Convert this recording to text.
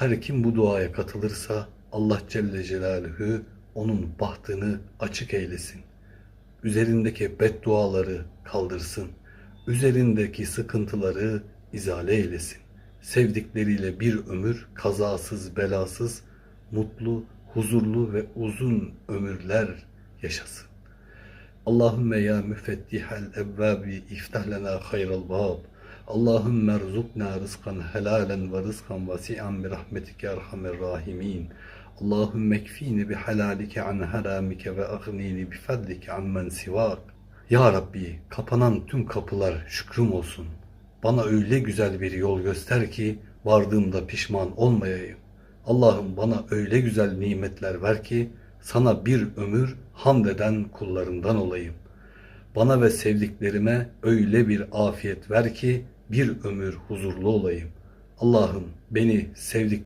Her kim bu duaya katılırsa Allah Celle Celaluhu onun bahtını açık eylesin. Üzerindeki bedduaları kaldırsın. Üzerindeki sıkıntıları izale eylesin. Sevdikleriyle bir ömür kazasız belasız, mutlu, huzurlu ve uzun ömürler yaşasın. Allahümme ya müfettihel evvabi iftah lena hayral bab. Allahümme erzukna rızkan helalen ve rızkan vasi'an bi rahmetike erhamer rahimin. Allahümme ekfini bi halalike an haramike ve aghnini bi fadlike ammen sivak. Ya Rabbi kapanan tüm kapılar şükrüm olsun. Bana öyle güzel bir yol göster ki vardığımda pişman olmayayım. Allah'ım bana öyle güzel nimetler ver ki sana bir ömür hamd eden kullarından olayım. Bana ve sevdiklerime öyle bir afiyet ver ki bir ömür huzurlu olayım. Allah'ım beni sevdik